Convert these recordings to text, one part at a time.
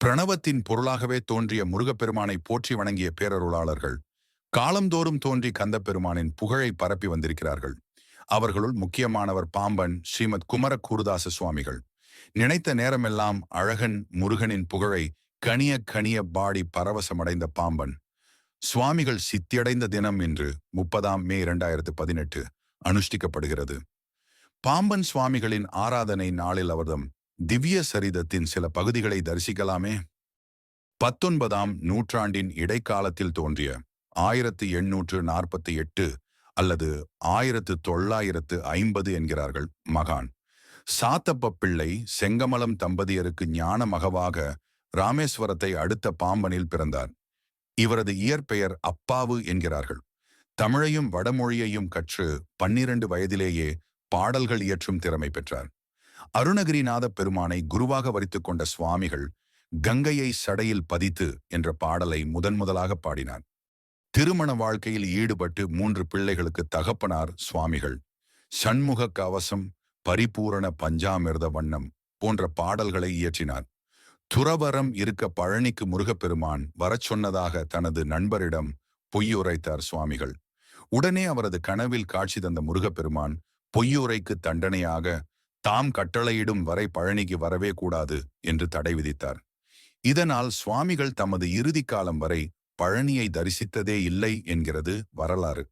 பிரணவத்தின் பொருளாகவே தோன்றிய முருகப்பெருமானை போற்றி வணங்கிய பேரருளாளர்கள் காலந்தோறும் தோன்றி கந்தப்பெருமானின் புகழை பரப்பி வந்திருக்கிறார்கள். அவர்களுள் முக்கியமானவர் பாம்பன் ஸ்ரீமத் குமர கூருதாச சுவாமிகள். நினைத்த நேரமெல்லாம் அழகன் முருகனின் புகழை கனிய கனிய பாடி பரவசமடைந்த பாம்பன். சுவாமிகள் சித்தியடைந்த தினம் இன்று முப்பதாம் மே இரண்டாயிரத்து பதினெட்டு அனுஷ்டிக்கப்படுகிறது. பாம்பன் சுவாமிகளின் ஆராதனை நாளில் அவர்தம் திவ்ய சரிதத்தின் சில பகுதிகளை தரிசிக்கலாமே. பத்தொன்பதாம் நூற்றாண்டின் இடைக்காலத்தில் தோன்றிய ஆயிரத்து எண்ணூற்று நாற்பத்தி எட்டு அல்லது ஆயிரத்து தொள்ளாயிரத்து ஐம்பது என்கிறார்கள் மகான். சாத்தப்ப பிள்ளை செங்கமலம் தம்பதியருக்கு ஞான மகவாக ராமேஸ்வரத்தை அடுத்த பாம்பனில் பிறந்தார். இவரது இயற்பெயர் அப்பாவு என்கிறார்கள். தமிழையும் வடமொழியையும் கற்று பன்னிரண்டு வயதிலேயே பாடல்கள் இயற்றும் திறமை பெற்றார். அருணகிரிநாத பெருமானை குருவாக வரித்துக் கொண்ட சுவாமிகள் கங்கையை சடையில் பதித்து என்ற பாடலை முதன் முதலாக பாடினார். திருமண வாழ்க்கையில் ஈடுபட்டு மூன்று பிள்ளைகளுக்கு தகப்பனார் சுவாமிகள். சண்முக கவசம் பரிபூரண பஞ்சாமிர்த வண்ணம் போன்ற பாடல்களை இயற்றினார். துறவரம் இருக்க பழனிக்கு முருகப்பெருமான் வரச் சொன்னதாக தனது நண்பரிடம் பொய்யுரைத்தார் சுவாமிகள். உடனே அவரது கனவில் காட்சி தந்த முருகப்பெருமான் பொய்யுரைக்கு தண்டனையாக தாம் கட்டளையிடும் வரை பழனிக்கு வரவே கூடாது என்று தடை விதித்தார். இதனால் சுவாமிகள் தமது இறுதி காலம் வரை பழனியை தரிசித்ததே இல்லை என்கிறது வரலாறு.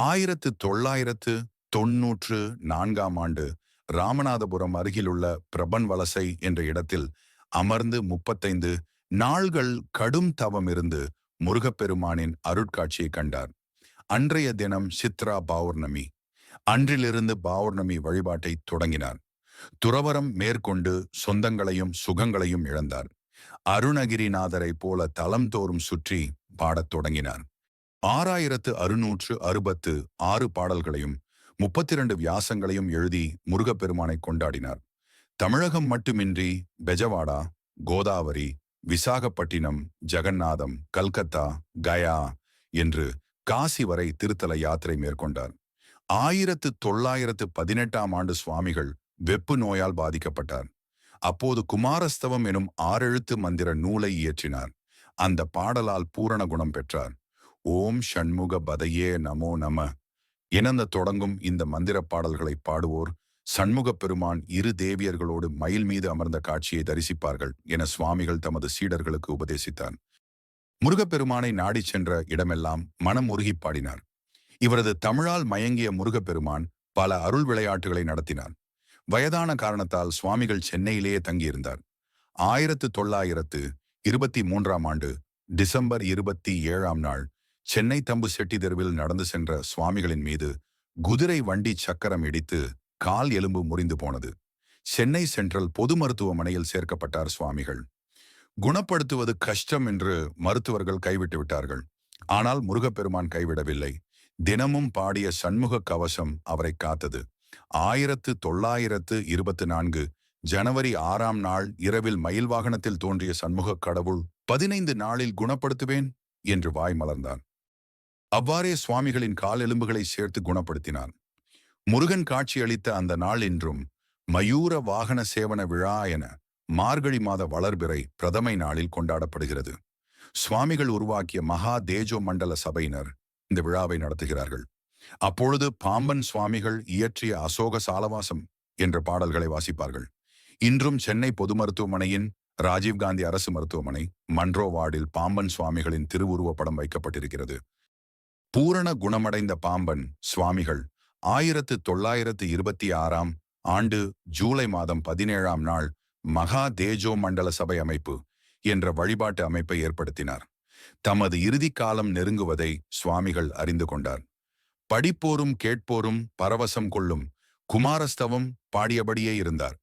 ஆயிரத்து தொள்ளாயிரத்து தொன்னூற்று நான்காம் ஆண்டு ராமநாதபுரம் அருகிலுள்ள பிரபன் வலசை என்ற இடத்தில் அமர்ந்து முப்பத்தைந்து நாள்கள் கடும் தவம் இருந்து முருகப்பெருமானின் அருட்காட்சியை கண்டார். அன்றைய தினம் சித்ரா பௌர்ணமி அன்றிலிருந்து பௌர்ணமி வழிபாட்டை தொடங்கினார். துறவரம் மேற்கொண்டு சொந்தங்களையும் சுகங்களையும் இழந்தார். அருணகிரிநாதரைப் போல தலம் தோறும் சுற்றி பாடத் தொடங்கினார். ஆறாயிரத்து அறுநூற்று அறுபத்து ஆறு பாடல்களையும் முப்பத்தி இரண்டு வியாசங்களையும் எழுதி முருகப்பெருமானை கொண்டாடினார். தமிழகம் மட்டுமின்றி பெஜவாடா கோதாவரி விசாகப்பட்டினம் ஜெகநாதம் கல்கத்தா கயா என்று காசி வரை திருத்தல யாத்திரை மேற்கொண்டார். ஆயிரத்து தொள்ளாயிரத்து பதினெட்டாம் ஆண்டு சுவாமிகள் வெப்பு நோயால் பாதிக்கப்பட்டார். அப்போது குமாரஸ்தவம் எனும் ஆறெழுத்து மந்திர நூலை இயற்றினார். அந்த பாடலால் பூரண குணம் பெற்றார். ஓம் ஷண்முக பதையே நமோ நம. இணந்த தொடங்கும் இந்த மந்திர பாடல்களை பாடுவோர் சண்முகப் பெருமான் இரு தேவியர்களோடு மயில் மீது அமர்ந்த காட்சியை தரிசிப்பார்கள் என சுவாமிகள் தமது சீடர்களுக்கு உபதேசித்தார். முருகப்பெருமானை நாடிச் சென்ற இடமெல்லாம் மனம் உருகி பாடினார். இவரது தமிழால் மயங்கிய முருகப்பெருமான் பல அருள் விளையாட்டுகளை நடத்தினார். வயதான காரணத்தால் சுவாமிகள் சென்னையிலேயே தங்கியிருந்தார். ஆயிரத்து தொள்ளாயிரத்து இருபத்தி மூன்றாம் ஆண்டு டிசம்பர் இருபத்தி ஏழாம் நாள் சென்னை தம்பு செட்டி தெருவில் நடந்து சென்ற சுவாமிகளின் மீது குதிரை வண்டி சக்கரம் இடித்து கால் எலும்பு முறிந்து போனது. சென்னை சென்ட்ரல் பொது மருத்துவமனையில் சேர்க்கப்பட்டார் சுவாமிகள். குணப்படுத்துவது கஷ்டம் என்று மருத்துவர்கள் கைவிட்டு விட்டார்கள். ஆனால் முருகப்பெருமான் கைவிடவில்லை. தினமும் பாடிய சண்முக கவசம் அவரை காத்தது. ஆயிரத்து தொள்ளாயிரத்து இருபத்தி நான்கு ஜனவரி ஆறாம் நாள் இரவில் மயில் வாகனத்தில் தோன்றிய சண்முக கடவுள் பதினைந்து நாளில் குணப்படுத்துவேன் என்று வாய் மலர்ந்தான். அவ்வாறே சுவாமிகளின் கால் எலும்புகளை சேர்த்து குணப்படுத்தினான். முருகன் காட்சியளித்த அந்த நாள் என்றும் மயூர வாகன சேவன விழா என மார்கழி மாத வளர்பிறை பிரதமை நாளில் கொண்டாடப்படுகிறது. சுவாமிகள் உருவாக்கிய மகா தேஜோ மண்டல சபையினர் இந்த விழாவை நடத்துகிறார்கள். அப்பொழுது பாம்பன் சுவாமிகள் இயற்றிய அசோக சாலவாசம் என்ற பாடல்களை வாசிப்பார்கள். இன்றும் சென்னை பொது மருத்துவமனையின் ராஜீவ்காந்தி அரசு மருத்துவமனை மன்றோ வார்டில் பாம்பன் சுவாமிகளின் திருவுருவப் படம் வைக்கப்பட்டிருக்கிறது. பூரண குணமடைந்த பாம்பன் சுவாமிகள் ஆயிரத்து தொள்ளாயிரத்து இருபத்தி ஆறாம் ஆண்டு ஜூலை மாதம் பதினேழாம் நாள் மகா தேஜோ மண்டல சபை அமைப்பு என்ற வழிபாட்டு அமைப்பை ஏற்படுத்தினார். தமது இறுதி காலம் நெருங்குவதை சுவாமிகள் அறிந்து கொண்டார். படிப்போரும் கேட்போரும் பரவசம் கொள்ளும் குமாரஸ்தவம் பாடியபடியே இருந்தார்.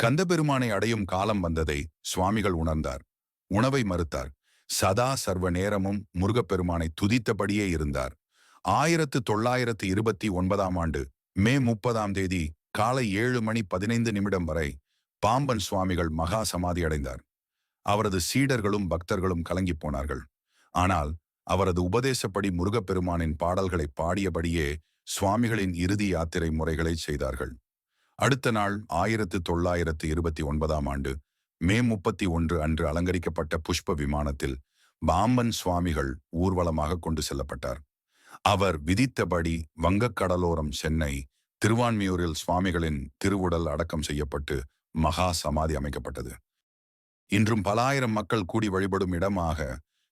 கந்தபெருமானை அடையும் காலம் வந்ததை சுவாமிகள் உணர்ந்தார். உணவை மறுத்தார். சதா சர்வ நேரமும் முருகப்பெருமானை துதித்தபடியே இருந்தார். ஆயிரத்து தொள்ளாயிரத்து இருபத்தி ஒன்பதாம் ஆண்டு மே முப்பதாம் தேதி காலை ஏழு மணி பதினைந்து நிமிடம் வரை பாம்பன் சுவாமிகள் மகா சமாதி அடைந்தார் அவரது சீடர்களும் பக்தர்களும் கலங்கிப் போனார்கள். ஆனால் அவரது உபதேசப்படி முருகப்பெருமானின் பாடல்களை பாடியபடியே சுவாமிகளின் இறுதி யாத்திரை முறைகளை செய்தார்கள். அடுத்த நாள் ஆயிரத்து தொள்ளாயிரத்து இருபத்தி ஒன்பதாம் ஆண்டு மே முப்பத்தி ஒன்று அன்று அலங்கரிக்கப்பட்ட புஷ்ப விமானத்தில் பாம்பன் சுவாமிகள் ஊர்வலமாக கொண்டு செல்லப்பட்டார். அவர் விதித்தபடி வங்கக்கடலோரம் சென்னை திருவான்மியூரில் சுவாமிகளின் திருவுடல் அடக்கம் செய்யப்பட்டு மகா சமாதி அமைக்கப்பட்டது. இன்றும் பல ஆயிரம் மக்கள் கூடி வழிபடும் இடமாக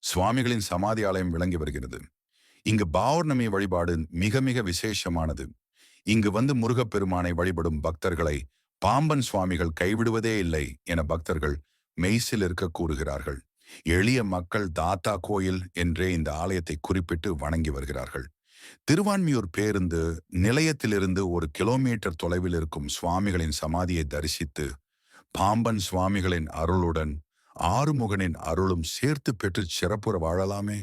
சுவாமிகளின் சமாதி ஆலயம் விளங்கி வருகிறது. இங்கு பௌர்ணமி வழிபாடு மிக மிக விசேஷமானது. இங்கு வந்து முருகப்பெருமானை வழிபடும் பக்தர்களை பாம்பன் சுவாமிகள் கைவிடுவதே இல்லை என பக்தர்கள் மெய்சில் இருக்க கூறுகிறார்கள். எளிய மக்கள் தாத்தா கோயில் என்றே இந்த ஆலயத்தை குறிப்பிட்டு வணங்கி வருகிறார்கள். திருவான்மியூர் பேருந்து நிலையத்திலிருந்து ஒரு கிலோமீட்டர் தொலைவில் இருக்கும் சுவாமிகளின் சமாதியை தரிசித்து பாம்பன் சுவாமிகளின் அருளுடன் ஆறுமுகனின் அருளும் சேர்த்து பெற்று சிறப்புற வாழலாமே.